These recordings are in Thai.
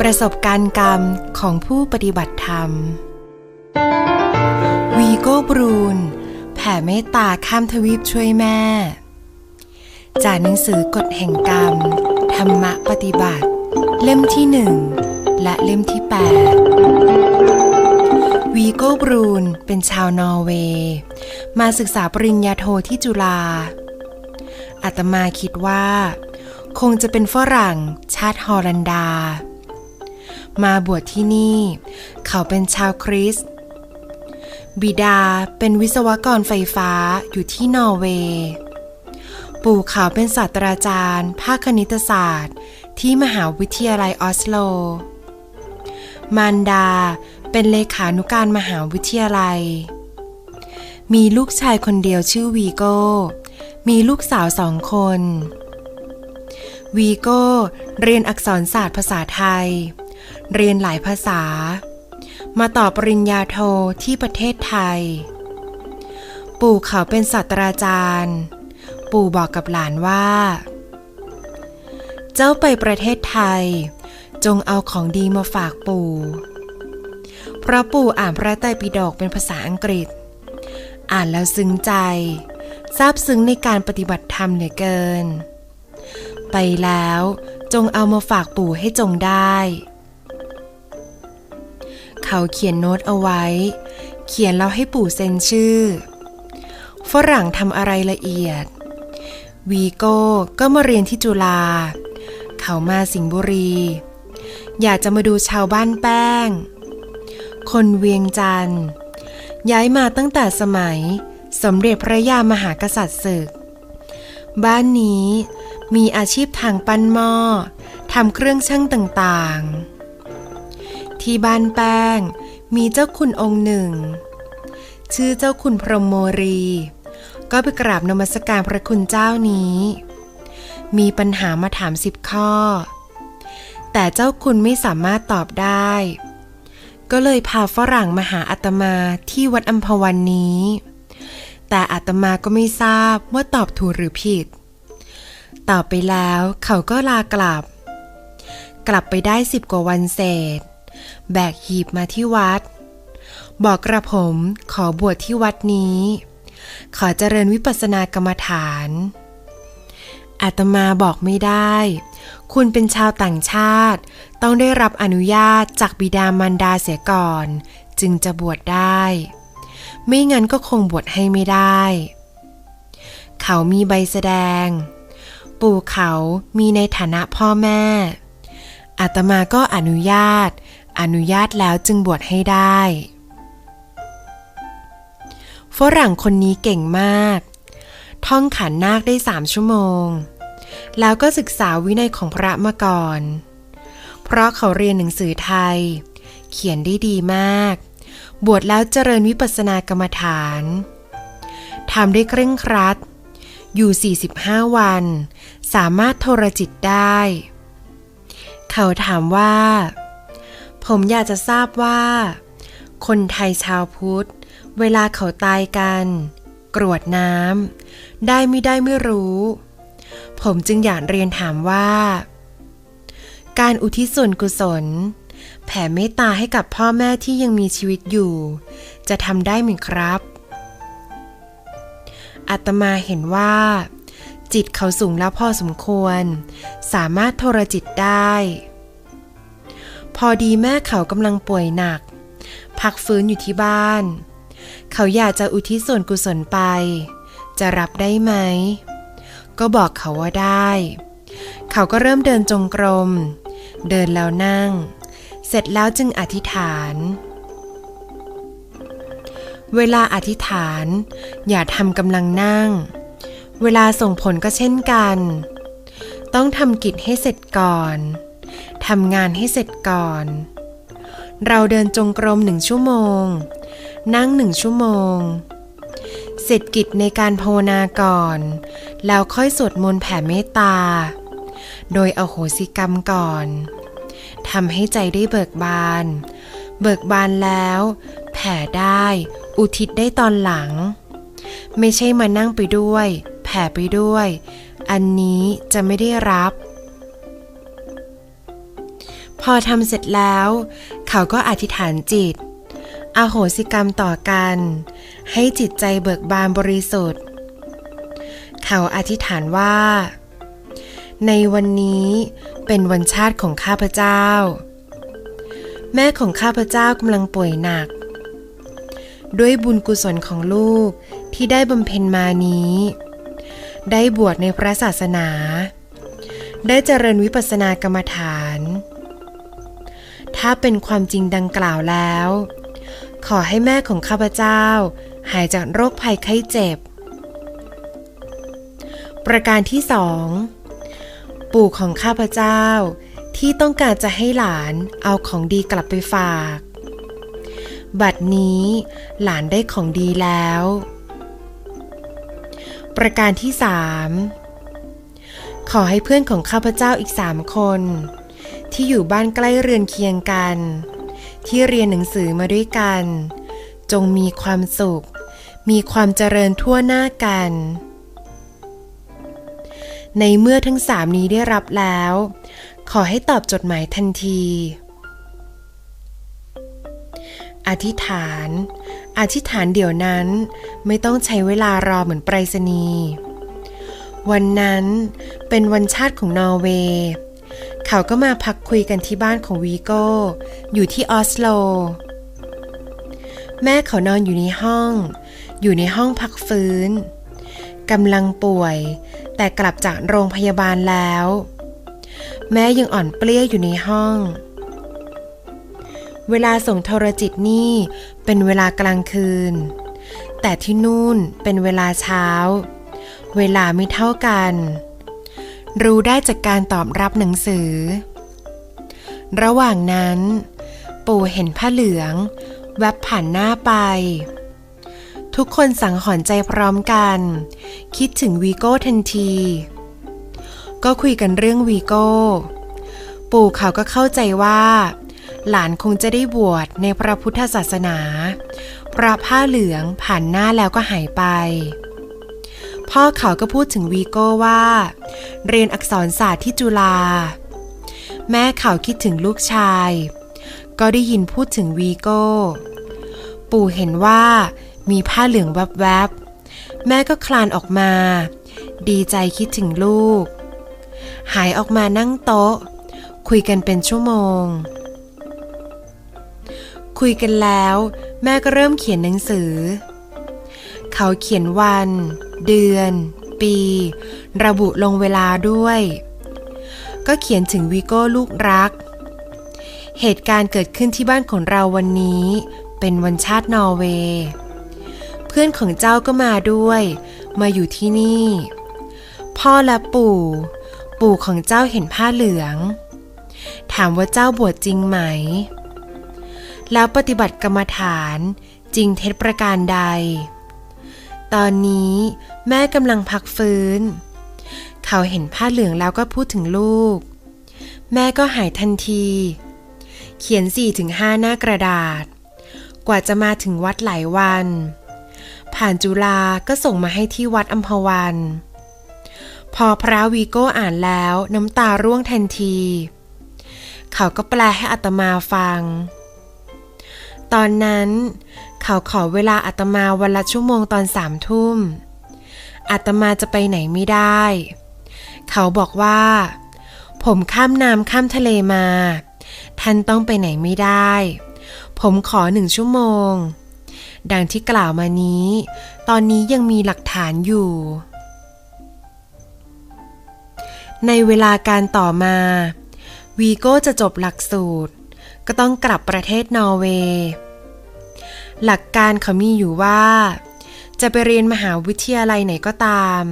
ประสบการณ์กรรมของผู้ปฏิบัติธรรม วีโก้บรูน แผ่เมตตาข้ามทวีปช่วยแม่ จากหนังสือกฎแห่งกรรม ธรรมะปฏิบัติ เล่มที่หนึ่งและเล่มที่ 8 วีโก้บรูน เป็นชาวนอร์เวย์ มาศึกษาปริญญาโทที่จุฬาอาตมาคิดว่า คงจะเป็นฝรั่งชาติฮอลันดา มาบวชที่นี่ เขาเป็นชาวคริสต์บิดาเป็นวิศวกรไฟฟ้าอยู่ที่นอร์เวย์ ปู่เขาเป็นศาสตราจารย์ ภาคคณิตศาสตร์ ที่มหาวิทยาลัยออสโล มารดาเป็นเลขานุการมหาวิทยาลัย มีลูกชายคนเดียวชื่อวีโก้ มีลูกสาวสองคน วีโก้ เรียนอักษรศาสตร์ภาษาไทย เรียนหลายภาษา มาต่อปริญญาโทที่ประเทศไทย ปู่เขาเป็นศาสตราจารย์ ปู่บอกกับหลานว่า เจ้าไปประเทศไทย จงเอาของดีมาฝากปู่เพราะปู่อ่านพระไตรปิฎกเป็นภาษาอังกฤษ อ่านแล้วซึ้งใจซาบซึ้งในการปฏิบัติธรรมเหลือเกิน ไปแล้วจงเอามาฝากปู่ให้จงได้ เขาเขียนโน้ตเอาไว้ เขียนแล้วให้ปู่เซ็นชื่อ ฝรั่งทำอะไรละเอียด วีโก้ก็มาเรียนที่จุฬา เขามาสิงห์บุรี อยากจะมาดูชาวบ้านแป้ง คนเวียงจันทร์ย้ายมาตั้งแต่สมัย สมเด็จพระยามหากษัตริย์ศึก บ้านนี้ มีอาชีพทางปั้นหม้อทำเครื่องช่างต่างๆ ที่บ้านแป้งมีเจ้าคุณองค์หนึ่ง ชื่อเจ้าคุณพรหมโมรี ก็ไปกราบนมัสการพระคุณเจ้านี้ มีปัญหามาถามสิบข้อ แต่เจ้าคุณไม่สามารถตอบได้ ก็เลยพาฝรั่งมาหาอาตมาที่วัดอัมพวันนี้ แต่อาตมาก็ไม่ทราบว่าตอบถูกหรือผิด ต่อไปแล้วเขาก็ลากลับ กลับไปได้สิบกว่าวันเศษ แบกหีบมาที่วัด บอกกระผมขอบวชที่วัดนี้ ขอเจริญวิปัสสนากรรมฐานอาตมาบอกไม่ได้ คุณเป็นชาวต่างชาติ ต้องได้รับอนุญาตจากบิดามารดาเสียก่อน จึงจะบวชได้ ไม่งั้นก็คงบวชให้ไม่ได้ เขามีใบแสดง ปู่เขามีในฐานะพ่อแม่ อาตมาก็อนุญาต อนุญาตแล้วจึงบวชให้ได้ ฝรั่งคนนี้เก่งมาก ท่องขันนาคได้สามชั่วโมง แล้วก็ศึกษาวินัยของพระมาก่อน เพราะเขาเรียนหนังสือไทย เขียนได้ดีมาก บวชแล้วเจริญวิปัสสนากรรมฐานทำได้เคร่งครัด อยู่ 45 วัน สามารถโทรจิตได้ เขาถามว่า ผมอยากจะทราบว่า คนไทยชาวพุทธ เวลาเขาตายกัน กรวดน้ำได้ไม่ได้ไม่รู้ ผมจึงอยากเรียนถามว่า การอุทิศส่วนกุศล แผ่เมตตาให้กับพ่อแม่ที่ยังมีชีวิตอยู่ จะทำได้ไหมครับ อาตมาเห็นว่า จิตเขาสูงแล้วพอสมควร สามารถโทรจิตได้ พอดีแม่เขากำลังป่วยหนัก พักฟื้นอยู่ที่บ้าน เขาอยากจะอุทิศส่วนกุศลไป จะรับได้ไหม ก็บอกเขาว่าได้ เขาก็เริ่มเดินจงกรม เดินแล้วนั่ง เสร็จแล้วจึงอธิษฐาน เวลาอธิษฐาน อย่าทำกำลังนั่ง เวลาส่งผลก็เช่นกัน ต้องทำกิจให้เสร็จก่อนทำงานให้เสร็จก่อน เราเดินจงกรมหนึ่งชั่วโมง นั่งหนึ่งชั่วโมง เสร็จกิจในการภาวนาก่อน แล้วค่อยสวดมนต์แผ่เมตตา โดยเอาโหสิกรรมก่อนทำให้ใจได้เบิกบาน เบิกบานแล้ว แผ่ได้ อุทิศได้ตอนหลัง ไม่ใช่มานั่งไปด้วย แผ่ไปด้วย อันนี้จะไม่ได้รับ พอทำเสร็จแล้ว เขาก็อธิษฐานจิต อโหสิกรรมต่อกัน ให้จิตใจเบิกบานบริสุทธิ์ เขาอธิษฐานว่า ในวันนี้เป็นวันชาติของข้าพเจ้า แม่ของข้าพเจ้ากำลังป่วยหนัก ด้วยบุญกุศลของลูกที่ได้บำเพ็ญมานี้ ได้บวชในพระศาสนา ได้เจริญวิปัสสนากรรมฐาน ถ้าเป็นความจริงดังกล่าวแล้ว ขอให้แม่ของข้าพเจ้า หายจากโรคภัยไข้เจ็บ ประการที่สองปู่ของข้าพเจ้าที่ต้องการจะให้หลานเอาของดีกลับไปฝาก บัดนี้หลานได้ของดีแล้ว ประการที่สามขอให้เพื่อนของข้าพเจ้าอีกสามคน ที่อยู่บ้านใกล้เรือนเคียงกัน ที่เรียนหนังสือมาด้วยกัน จงมีความสุข มีความเจริญทั่วหน้ากัน ในเมื่อทั้งสามนี้ได้รับแล้ว ขอให้ตอบจดหมายทันที อธิษฐาน อธิษฐานเดี๋ยวนั้นไม่ต้องใช้เวลารอเหมือนไปรษณีย์วันนั้นเป็นวันชาติของนอร์เวย์เขาก็มาพักคุยกันที่บ้านของวีโก้ อยู่ที่ออสโล แม่เขานอนอยู่ในห้อง อยู่ในห้องพักฟื้นกำลังป่วย แต่กลับจากโรงพยาบาลแล้ว แม่ยังอ่อนเปลี้ยอยู่ในห้อง เวลาส่งโทรจิตนี่เป็นเวลากลางคืน แต่ที่นู่นเป็นเวลาเช้า เวลาไม่เท่ากัน รู้ได้จากการตอบรับหนังสือ ระหว่างนั้น ปู่เห็นผ้าเหลือง แวบผ่านหน้าไป ทุกคนสังหรณ์ใจพร้อมกัน คิดถึงวีโก้ทันที ก็คุยกันเรื่องวีโก้ ปู่เขาก็เข้าใจว่า หลานคงจะได้บวชในพระพุทธศาสนาพระผ้าเหลืองผ่านหน้าแล้วก็หายไป พ่อเขาก็พูดถึงวีโก้ว่า เรียนอักษรศาสตร์ที่จุฬาแม่เขาคิดถึงลูกชาย ก็ได้ยินพูดถึงวีโก้ ปู่เห็นว่ามีผ้าเหลืองแวบๆ แม่ก็คลานออกมา ดีใจคิดถึงลูก หายออกมานั่งโต๊ะ คุยกันเป็นชั่วโมง คุยกันแล้ว แม่ก็เริ่มเขียนหนังสือ เขาเขียนวัน เดือน ปี ระบุลงเวลาด้วย ก็เขียนถึงวีโก้ลูกรัก เหตุการณ์เกิดขึ้นที่บ้านของเราวันนี้ เป็นวันชาตินอร์เวย์เพื่อนของเจ้าก็มาด้วย มาอยู่ที่นี่ พ่อและปู่ ปู่ของเจ้าเห็นผ้าเหลือง ถามว่าเจ้าบวชจริงไหม แล้วปฏิบัติกรรมฐานจริงเท็จประการใด ตอนนี้แม่กำลังพักฟื้น เขาเห็นผ้าเหลืองแล้วก็พูดถึงลูก แม่ก็หายทันที เขียน4-5ถึงหน้ากระดาษ กว่าจะมาถึงวัดหลายวัน ผ่านจุฬาก็ส่งมาให้ที่วัดอัมพวัน พอพระวีโก้อ่านแล้วน้ำตาร่วงทันที เขาก็แปลให้อัตมาฟัง ตอนนั้นเขาขอเวลาอาตมาวันละชั่วโมงตอนสามทุ่มอาตมาจะไปไหนไม่ได้ เขาบอกว่า ผมข้ามน้ำข้ามทะเลมา ท่านต้องไปไหนไม่ได้ ผมขอหนึ่งชั่วโมง ดังที่กล่าวมานี้ ตอนนี้ยังมีหลักฐานอยู่ ในเวลาการต่อมา วีโก้จะจบหลักสูตร ก็ต้องกลับประเทศนอร์เวย์หลักการเขามีอยู่ว่า จะไปเรียนมหาวิทยาลัยไหนก็ตาม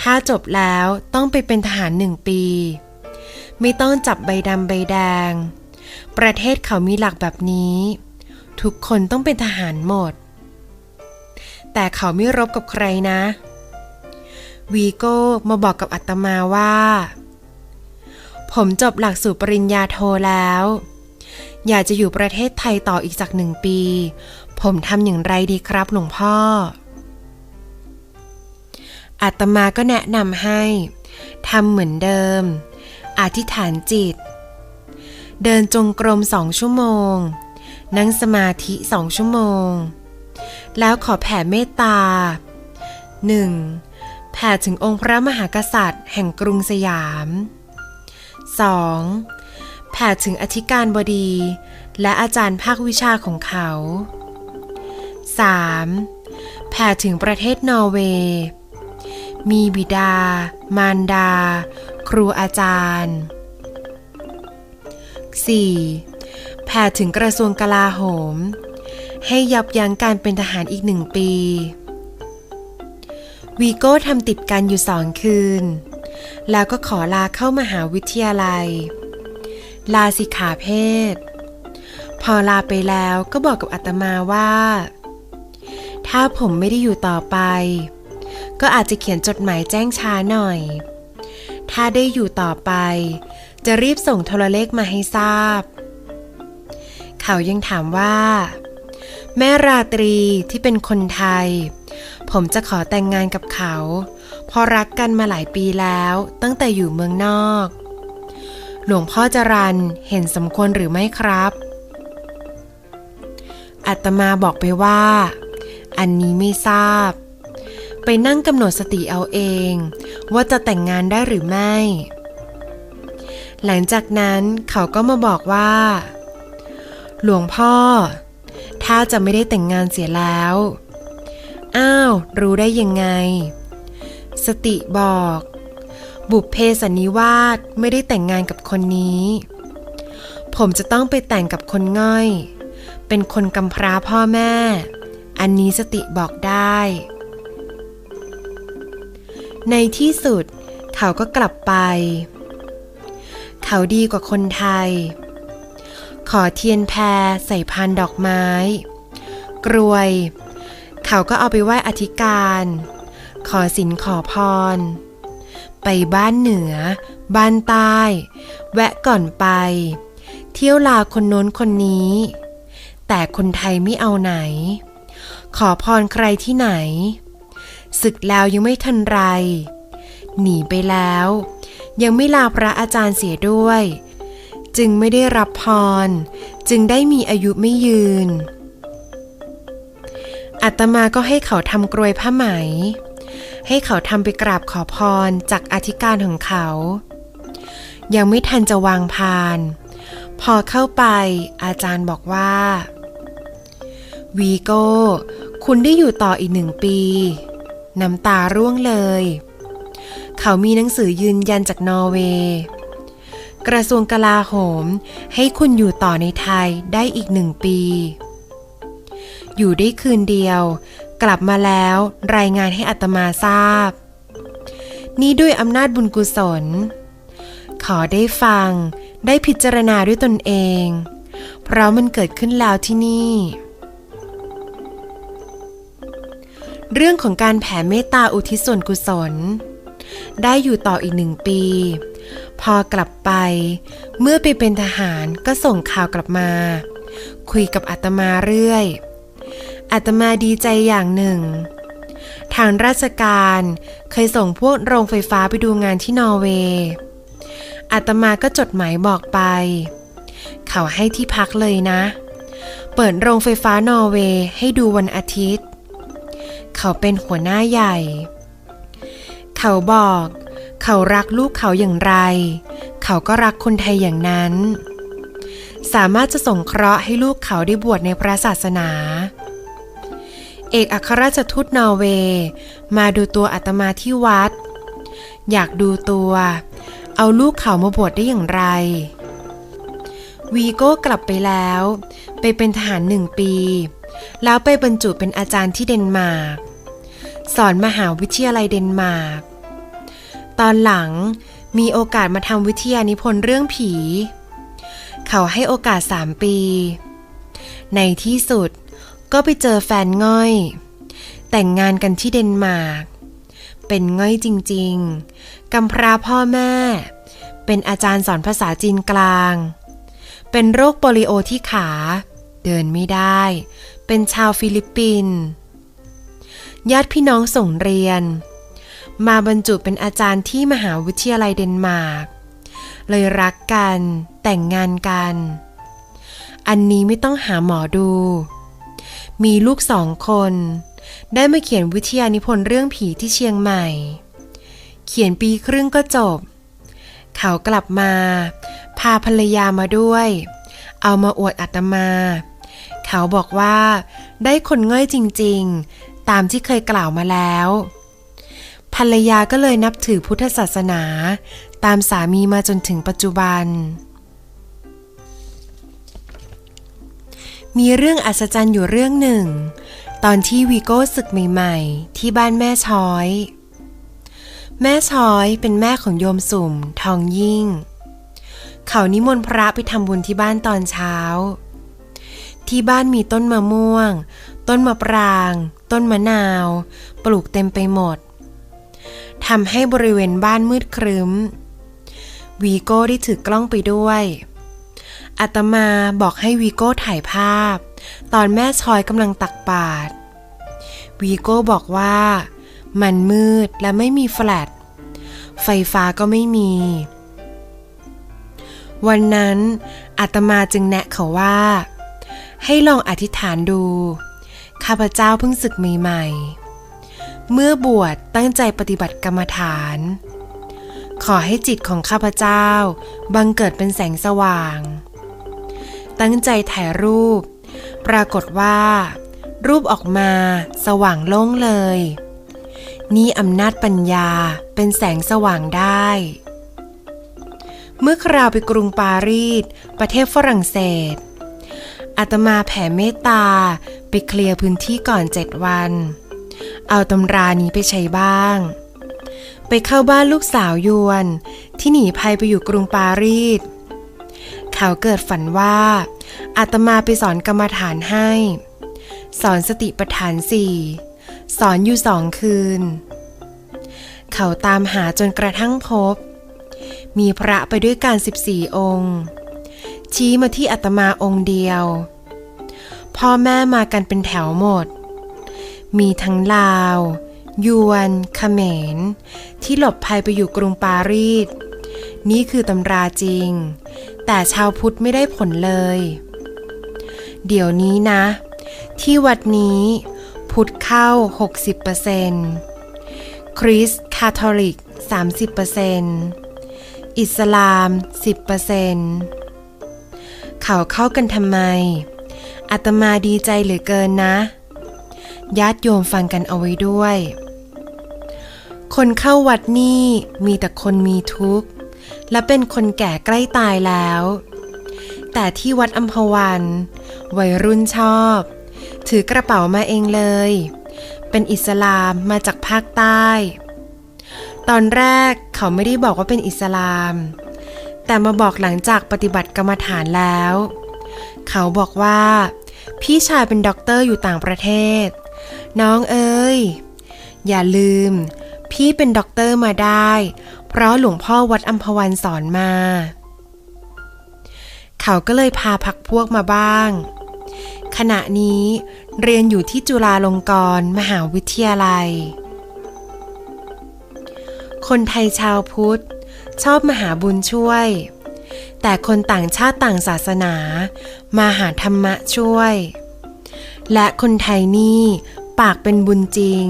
ถ้าจบแล้วต้องไปเป็นทหารหนึ่งปี ไม่ต้องจับใบดำใบแดง ประเทศเขามีหลักแบบนี้ ทุกคนต้องเป็นทหารหมด แต่เขาไม่รบกับใครนะ วีโก้มาบอกกับอาตมาว่า ผมจบหลักสูตรปริญญาโทแล้ว อยากจะอยู่ประเทศไทยต่ออีกสักหนึ่งปี ผมทำอย่างไรดีครับหลวงพ่อ อาตมาก็แนะนำให้ทำเหมือนเดิม อธิษฐานจิต เดินจงกรมสองชั่วโมง นั่งสมาธิสองชั่วโมง แล้วขอแผ่เมตตา 1. แผ่ถึงองค์พระมหากษัตริย์แห่งกรุงสยาม 2. แผ่ถึงอธิการบดี และอาจารย์ภาควิชาของเขา 3. แผ่ถึงประเทศนอร์เวย์ มีบิดา มารดา ครูอาจารย์ 4. แผ่ถึงกระทรวงกลาโหม ให้ยับยั้งการเป็นทหารอีกหนึ่งปี วีโก้ทำติดกันอยู่สองคืน แล้วก็ขอลาเข้ามหาวิทยาลัย ลาสิกขาเพศ พอลาไปแล้วก็บอกกับอาตมาว่า ถ้าผมไม่ได้อยู่ต่อไป ก็อาจจะเขียนจดหมายแจ้งช้าหน่อย ถ้าได้อยู่ต่อไป จะรีบส่งโทรเลขมาให้ทราบ เขายังถามว่า แม่ราตรีที่เป็นคนไทย ผมจะขอแต่งงานกับเขา เพราะรักกันมาหลายปีแล้วตั้งแต่อยู่เมืองนอก หลวงพ่อจรันเห็นสมควรหรือไม่ครับอาตมาบอกไปว่า อันนี้ไม่ทราบ ไปนั่งกำหนดสติเอาเอง ว่าจะแต่งงานได้หรือไม่ หลังจากนั้นเขาก็มาบอกว่า หลวงพ่อ ถ้าจะไม่ได้แต่งงานเสียแล้ว อ้าว รู้ได้ยังไง สติบอก บุพเพสันนิวาสไม่ได้แต่งงานกับคนนี้ ผมจะต้องไปแต่งกับคนง่อย เป็นคนกำพร้าพ่อแม่ อันนี้สติบอกได้ ในที่สุดเขาก็กลับไป เขาดีกว่าคนไทย ขอเทียนแพรใส่พานดอกไม้ กรวย เขาก็เอาไปไหว้อธิการ ขอสินขอพร ไปบ้านเหนือ บ้านใต้ แวะก่อนไป เที่ยวลาคนโน้นคนนี้ แต่คนไทยไม่เอาไหน ขอพรใครที่ไหน ศึกแล้วยังไม่ทันไร หนีไปแล้ว ยังไม่ลาพระอาจารย์เสียด้วย จึงไม่ได้รับพร จึงได้มีอายุไม่ยืนอาตมาก็ให้เขาทำกรวยผ้าไหม ให้เขาทำไปกราบขอพรจากอธิการของเขา ยังไม่ทันจะวางพาน พอเข้าไปอาจารย์บอกว่า วีโก้ คุณได้อยู่ต่ออีกหนึ่งปี น้ำตาร่วงเลย เขามีหนังสือยืนยันจากนอร์เวย์กระทรวงกลาโหมให้คุณอยู่ต่อในไทยได้อีกหนึ่งปี อยู่ได้คืนเดียว กลับมาแล้วรายงานให้อัตมาทราบ นี่ด้วยอำนาจบุญกุศล ขอได้ฟังได้พิจารณาด้วยตนเอง เพราะมันเกิดขึ้นแล้วที่นี่ เรื่องของการแผ่เมตตาอุทิศส่วนกุศล ได้อยู่ต่ออีกหนึ่งปี พอกลับไป เมื่อไปเป็นทหารก็ส่งข่าวกลับมา คุยกับอาตมาเรื่อย อาตมาดีใจอย่างหนึ่ง ทางราชการเคยส่งพวกโรงไฟฟ้าไปดูงานที่นอร์เวย์อาตมาก็จดหมายบอกไป เขาให้ที่พักเลยนะ เปิดโรงไฟฟ้านอร์เวย์ให้ดูวันอาทิตย์ เขาเป็นหัวหน้าใหญ่ เขาบอก เขารักลูกเขาอย่างไร เขาก็รักคนไทยอย่างนั้น สามารถจะส่งเคราะห์ให้ลูกเขาได้บวชในพระศาสนา เอกอัครราชทูตนอร์เวย์มาดูตัวอาตมาที่วัด อยากดูตัว เอาลูกเขามาบวชได้อย่างไร วีโก้กลับไปแล้ว ไปเป็นทหารหนึ่งปี แล้วไปบรรจุเป็นอาจารย์ที่เดนมาร์ก สอนมหาวิทยาลัยเดนมาร์ก ตอนหลังมีโอกาสมาทำวิทยานิพนธ์เรื่องผี เขาให้โอกาสสามปี ในที่สุด ก็ไปเจอแฟนง่อย แต่งงานกันที่เดนมาร์กเป็นง่อยจริงๆกำพร้าพ่อแม่ เป็นอาจารย์สอนภาษาจีนกลาง เป็นโรคโปลิโอที่ขา เดินไม่ได้ เป็นชาวฟิลิปปินส์ญาติพี่น้องส่งเรียน มาบรรจุเป็นอาจารย์ที่มหาวิทยาลัยเดนมาร์กเลยรักกัน แต่งงานกัน อันนี้ไม่ต้องหาหมอดู มีลูกสองคน ได้มาเขียนวิทยานิพนธ์เรื่องผีที่เชียงใหม่ เขียนปีครึ่งก็จบ เขากลับมา พาภรรยามาด้วย เอามาอวดอาตมา เขาบอกว่า ได้คนง่อยจริง ๆ ตามที่เคยกล่าวมาแล้ว ภรรยาก็เลยนับถือพุทธศาสนา ตามสามีมาจนถึงปัจจุบัน มีเรื่องอัศจรรย์อยู่เรื่องหนึ่ง ตอนที่วีโก้ศึกใหม่ๆ ที่บ้านแม่ช้อย แม่ช้อยเป็นแม่ของโยมสุ่ม ทองยิ่ง เขานิมนต์พระไปทำบุญที่บ้านตอนเช้า ที่บ้านมีต้นมะม่วง ต้นมะปราง ต้นมะนาว ปลูกเต็มไปหมดทำให้บริเวณบ้านมืดครึ้ม วีโก้ได้ถือกล้องไปด้วย อาตมาบอกให้วีโก้ถ่ายภาพ ตอนแม่ชอยกำลังตักบาตรวีโก้บอกว่า มันมืดและไม่มีแฟลชไฟฟ้าก็ไม่มี วันนั้นอาตมาจึงแนะเขาว่า ให้ลองอธิษฐานดู ข้าพเจ้าเพิ่งศึกใหม่ๆ เมื่อบวชตั้งใจปฏิบัติกรรมฐาน ขอให้จิตของข้าพเจ้า บังเกิดเป็นแสงสว่าง ตั้งใจถ่ายรูป ปรากฏว่า รูปออกมาสว่างโล่งเลย นี่อำนาจปัญญาเป็นแสงสว่างได้ เมื่อคราวไปกรุงปารีสประเทศฝรั่งเศสอาตมาแผ่เมตตาไปเคลียร์พื้นที่ก่อนเจ็ดวัน เอาตำรานี้ไปใช้บ้าง ไปเข้าบ้านลูกสาวยวน ที่หนีภัยไปอยู่กรุงปารีส ขาเกิดฝันว่า อาตมาไปสอนกรรมฐานให้ สอนสติปัฏฐานสี่สอนอยู่สองคืน เขาตามหาจนกระทั่งพบ มีพระไปด้วยกัน14องค์ ชี้มาที่อาตมาองค์เดียว พ่อแม่มากันเป็นแถวหมด มีทั้งลาว ยวนเขมร ที่หลบภัยไปอยู่กรุงปารีสนี่คือตำราจริง แต่ชาวพุทธไม่ได้ผลเลย เดี๋ยวนี้นะ ที่วัดนี้พุทธเข้า 60%คริสต์คาทอลิก 30%อิสลาม 10%เขาเข้ากันทำไมอาตมาดีใจเหลือเกินนะ ญาติโยมฟังกันเอาไว้ด้วย คนเข้าวัดนี่มีแต่คนมีทุกข์ และเป็นคนแก่ใกล้ตายแล้ว แต่ที่วัดอัมพวัน วัยรุ่นชอบ ถือกระเป๋ามาเองเลย เป็นอิสลามมาจากภาคใต้ ตอนแรกเขาไม่ได้บอกว่าเป็นอิสลาม แต่มาบอกหลังจากปฏิบัติกรรมฐานแล้ว เขาบอกว่า พี่ชายเป็นด็อกเตอร์อยู่ต่างประเทศ น้องเอ้ย อย่าลืม พี่เป็นด็อกเตอร์มาได้ เพราะหลวงพ่อวัดอัมพวันสอนมา เขาก็เลยพาพักพวกมาบ้าง ขณะนี้เรียนอยู่ที่จุฬาลงกรณ์มหาวิทยาลัย คนไทยชาวพุทธ ชอบมหาบุญช่วย แต่คนต่างชาติต่างศาสนามาหาธรรมะช่วย และคนไทยนี่ปากเป็นบุญจริง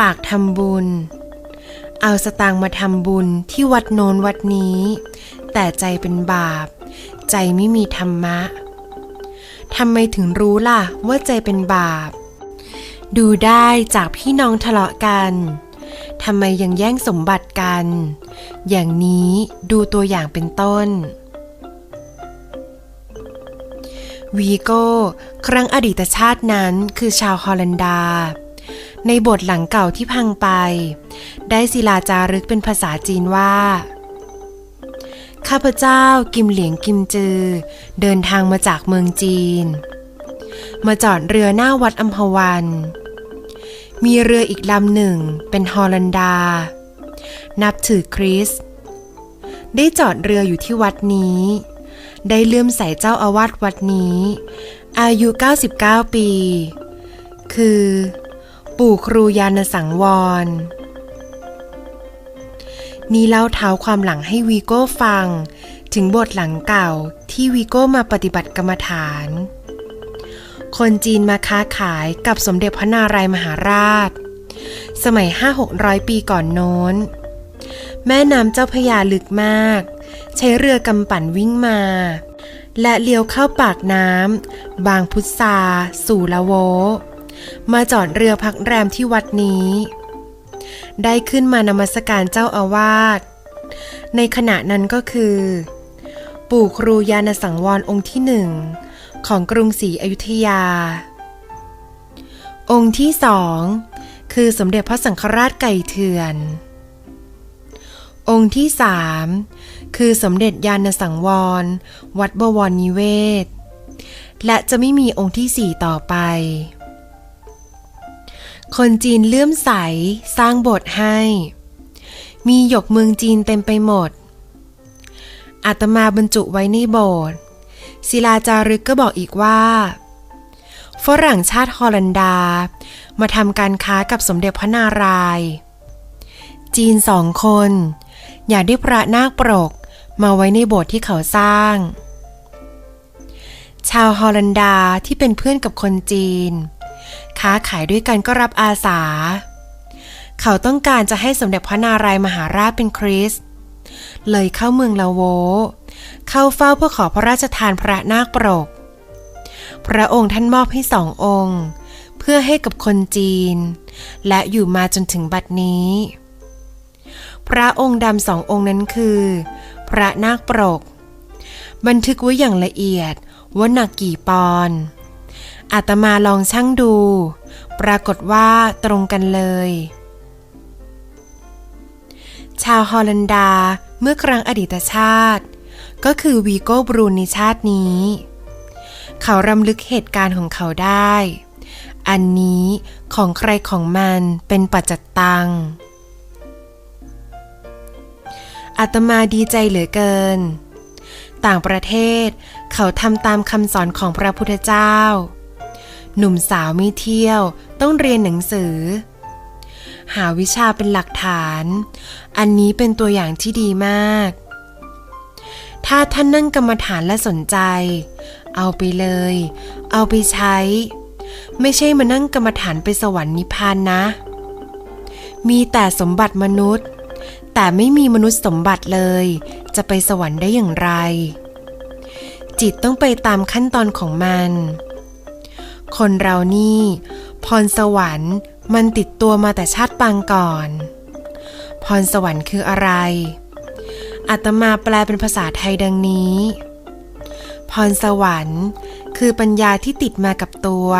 ปากทำบุญ เอาสตางค์มาทำบุญที่วัดโนนวัดนี้ แต่ใจเป็นบาป ใจไม่มีธรรมะทำไมถึงรู้ล่ะว่าใจเป็นบาป ดูได้จากพี่น้องทะเลาะกันทำไมยังแย่งสมบัติกัน อย่างนี้ดูตัวอย่างเป็นต้นวีโก้ ครั้งอดีตชาตินั้นคือชาวฮอลันดา ในบทหลังเก่าที่พังไป ได้ศิลาจารึกเป็นภาษาจีนว่า ข้าพเจ้ากิมเหลียงกิมจือ เดินทางมาจากเมืองจีน มาจอดเรือหน้าวัดอัมพวัน มีเรืออีกลำหนึ่งเป็นฮอลันดา นับถือคริส ได้จอดเรืออยู่ที่วัดนี้ ได้เลื่อมใสเจ้าอาวาสวัดนี้ อายุ 99 ปี คือ ปู่ครูยานสังวร นี่เล่าเท้าความหลังให้วีโก้ฟัง ถึงบทหลังเก่าที่วีโก้มาปฏิบัติกรรมฐาน คนจีนมาค้าขายกับสมเด็จพระนารายมหาราช สมัย 5-600 ปีก่อนโน้น แม่น้ำเจ้าพยาลึกมาก ใช้เรือกำปั่นวิ่งมา และเลี้ยวเข้าปากน้ำบางพุทธาสู่ละโว มาจอดเรือพักแรมที่วัดนี้ ได้ขึ้นมานมัสการเจ้าอาวาส ในขณะนั้นก็คือ ปู่ครูยานสังวรองค์ที่หนึ่งของกรุงศรีอยุธยา องค์ที่สองคือสมเด็จพระสังฆราชไก่เถื่อน องค์ที่สามคือสมเด็จยานสังวร วัดบวรนิเวศ และจะไม่มีองค์ที่สี่ต่อไป คนจีนเลื่อมใสสร้างโบสถ์ให้ มีหยกเมืองจีนเต็มไปหมด อาตมาบรรจุไว้ในโบสถ์ศิลาจารึกก็บอกอีกว่า ฝรั่งชาติฮอลันดา มาทำการค้ากับสมเด็จพระนารายณ์จีนสองคน อยากได้พระนาคปรกมาไว้ในโบสถ์ที่เขาสร้าง ชาวฮอลันดาที่เป็นเพื่อนกับคนจีน ค้าขายด้วยกันก็รับอาสา เขาต้องการจะให้สมเด็จพระนารายมหาราชเป็นคริสต์เลยเข้าเมืองลาโว เข้าเฝ้าเพื่อขอพระราชทานพระนาคปรก พระองค์ท่านมอบให้สององค์ เพื่อให้กับคนจีน และอยู่มาจนถึงบัดนี้ พระองค์ดำสององค์นั้นคือ พระนาคปรก บันทึกไว้อย่างละเอียดว่าหนักกี่ปอนด์ อาตมาลองชั่งดู ปรากฏว่าตรงกันเลย ชาวฮอลันดาเมื่อครั้งอดีตชาติ ก็คือวีโก้บรูนในชาตินี้ เขารำลึกเหตุการณ์ของเขาได้ อันนี้ของใครของมันเป็นปัจจตังอาตมาดีใจเหลือเกิน ต่างประเทศเขาทำตามคำสอนของพระพุทธเจ้า หนุ่มสาวไม่เที่ยวต้องเรียนหนังสือ หาวิชาเป็นหลักฐาน อันนี้เป็นตัวอย่างที่ดีมาก ถ้าท่านนั่งกรรมฐานและสนใจ เอาไปเลย เอาไปใช้ ไม่ใช่มานั่งกรรมฐานไปสวรรค์นิพพานนะ มีแต่สมบัติมนุษย์ แต่ไม่มีมนุษย์สมบัติเลย จะไปสวรรค์ได้อย่างไร จิตต้องไปตามขั้นตอนของมัน คนเรานี่ พรสวรรค์มันติดตัวมาแต่ชาติปางก่อน พรสวรรค์คืออะไร อาตมาแปลเป็นภาษาไทยดังนี้ พรสวรรค์คือปัญญาที่ติดมากับตัว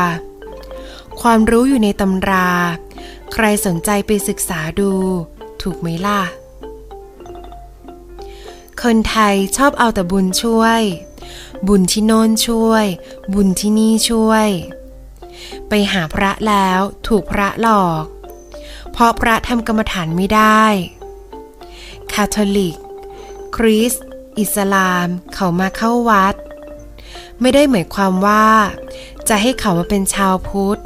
ความรู้อยู่ในตำรา ใครสนใจไปศึกษาดู ถูกไหมล่ะ คนไทยชอบเอาแต่บุญช่วย บุญที่โน้นช่วย บุญที่นี่ช่วย ไปหาพระแล้วถูกพระหลอก เพราะพระทำกรรมฐานไม่ได้ คาทอลิก คริสต์อิสลาม เขามาเข้าวัด ไม่ได้หมายความว่า จะให้เขามาเป็นชาวพุทธ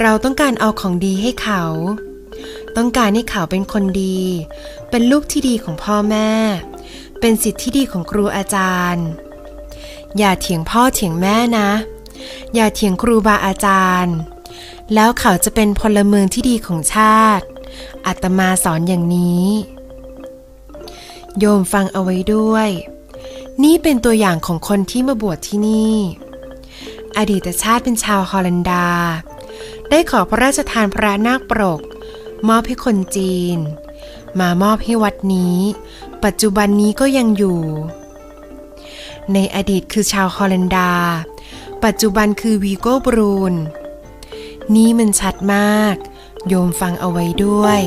เราต้องการเอาของดีให้เขา ต้องการให้เขาเป็นคนดี เป็นลูกที่ดีของพ่อแม่ เป็นสิทธิ์ที่ดีของครูอาจารย์ อย่าเถียงพ่อเถียงแม่นะ อย่าเถียงครูบาอาจารย์ แล้วเขาจะเป็นพลเมืองที่ดีของชาติ อาตมาสอนอย่างนี้ โยมฟังเอาไว้ด้วย นี่เป็นตัวอย่างของคนที่มาบวชที่นี่ อดีตชาติเป็นชาวฮอลันดา ได้ขอพระราชทานพระนาคปรก มอบให้คนจีน มามอบให้วัดนี้ ปัจจุบันนี้ก็ยังอยู่ในอดีตคือชาวฮอลันดา ปัจจุบันคือวีโก้บรูน นี่มันชัดมาก โยมฟังเอาไว้ด้วย